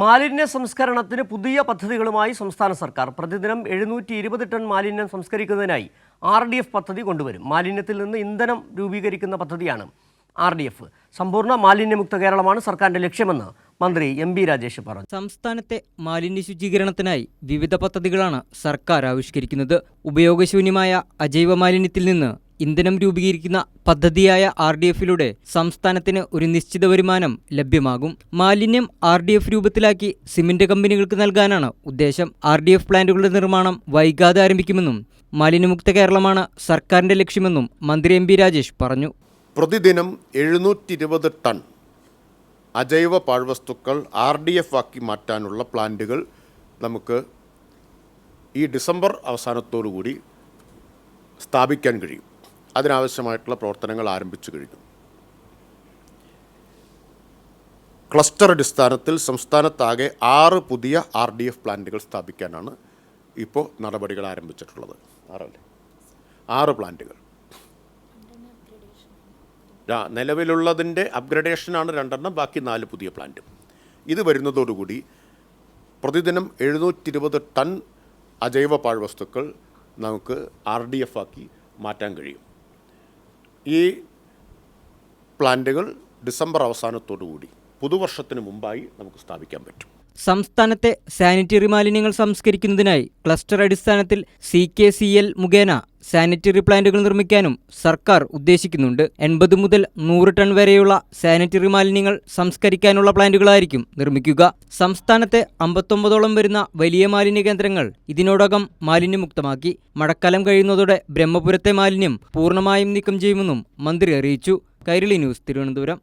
മാലിന്യ സംസ്കരണത്തിന് പുതിയ പദ്ധതികളുമായി സംസ്ഥാന സർക്കാർ. പ്രതിദിനം എഴുന്നൂറ്റി ഇരുപത് ടൺ മാലിന്യം സംസ്കരിക്കുന്നതിനായി ആർ ഡി എഫ് പദ്ധതി കൊണ്ടുവരും. മാലിന്യത്തിൽ നിന്ന് ഇന്ധനം രൂപീകരിക്കുന്ന പദ്ധതിയാണ് ആർ ഡി എഫ്. സമ്പൂർണ മാലിന്യമുക്ത കേരളമാണ് സർക്കാരിന്റെ ലക്ഷ്യമെന്ന് മന്ത്രി എം ബി രാജേഷ് പറഞ്ഞു. സംസ്ഥാനത്തെ മാലിന്യ ശുചീകരണത്തിനായി വിവിധ പദ്ധതികളാണ് സർക്കാർ ആവിഷ്കരിക്കുന്നത്. ഉപയോഗശൂന്യമായ അജൈവ മാലിന്യത്തിൽ നിന്ന് ഇന്ധനം രൂപീകരിക്കുന്ന പദ്ധതിയായ ആർ ഡി എഫിലൂടെ സംസ്ഥാനത്തിന് ഒരു നിശ്ചിത വരുമാനം ലഭ്യമാകും. മാലിന്യം ആർ ഡി എഫ് രൂപത്തിലാക്കി സിമന്റ് കമ്പനികൾക്ക് നൽകാനാണ് ഉദ്ദേശം. ആർ ഡി എഫ് പ്ലാന്റുകളുടെ നിർമ്മാണം വൈകാതെ ആരംഭിക്കുമെന്നും മാലിന്യമുക്ത കേരളമാണ് സർക്കാരിന്റെ ലക്ഷ്യമെന്നും മന്ത്രി എം രാജേഷ് പറഞ്ഞു. പ്രതിദിനം എഴുന്നൂറ്റി ടൺ അജൈവ പാഴ്വസ്തുക്കൾ ആർ ഡി എഫ് ആക്കി മാറ്റാനുള്ള പ്ലാന്റുകൾ നമുക്ക് ഈ ഡിസംബർ അവസാനത്തോടു കൂടി സ്ഥാപിക്കാൻ കഴിയും. അതിനാവശ്യമായിട്ടുള്ള പ്രവർത്തനങ്ങൾ ആരംഭിച്ചു കഴിഞ്ഞു. ക്ലസ്റ്റർ അടിസ്ഥാനത്തിൽ സംസ്ഥാനത്താകെ ആറ് പുതിയ ആർ ഡി എഫ് പ്ലാന്റുകൾ സ്ഥാപിക്കാനാണ് ഇപ്പോൾ നടപടികൾ ആരംഭിച്ചിട്ടുള്ളത്. ആറല്ലേ? ആറ് പ്ലാന്റുകൾ. നിലവിലുള്ളതിന്റെ അപ്ഗ്രഡേഷനാണ് രണ്ടെണ്ണം ബാക്കി നാല് പുതിയ പ്ലാന്റ്. ഇത് വരുന്നതോടുകൂടി പ്രതിദിനം എഴുന്നൂറ്റി ഇരുപത് ടൺ അജൈവ പാഴ്വസ്തുക്കൾ നമുക്ക് ആർ ഡി എഫ് ആക്കി മാറ്റാൻ കഴിയും. ഈ പ്ലാന്റുകൾ ഡിസംബർ അവസാനത്തോടുകൂടി പുതുവർഷത്തിന് മുമ്പായി നമുക്ക് സ്ഥാപിക്കാൻ പറ്റും. സംസ്ഥാനത്തെ സാനിറ്ററി മാലിന്യങ്ങൾ സംസ്കരിക്കുന്നതിനായി ക്ലസ്റ്റർ അടിസ്ഥാനത്തിൽ സി കെ സി എൽ മുഖേന സാനിറ്ററി പ്ലാന്റുകൾ നിർമ്മിക്കാനും സർക്കാർ ഉദ്ദേശിക്കുന്നുണ്ട്. എൺപത് മുതൽ നൂറ് ടൺ വരെയുള്ള സാനിറ്ററി മാലിന്യങ്ങൾ സംസ്കരിക്കാനുള്ള പ്ലാന്റുകളായിരിക്കും നിർമ്മിക്കുക. സംസ്ഥാനത്തെ അമ്പത്തൊമ്പതോളം വരുന്ന വലിയ മാലിന്യ കേന്ദ്രങ്ങൾ ഇതിനോടകം മാലിന്യമുക്തമാക്കി. മഴക്കാലം കഴിയുന്നതോടെ ബ്രഹ്മപുരത്തെ മാലിന്യം പൂർണമായും നീക്കം ചെയ്യുമെന്നും മന്ത്രി അറിയിച്ചു. കൈരളി ന്യൂസ് തിരുവനന്തപുരം.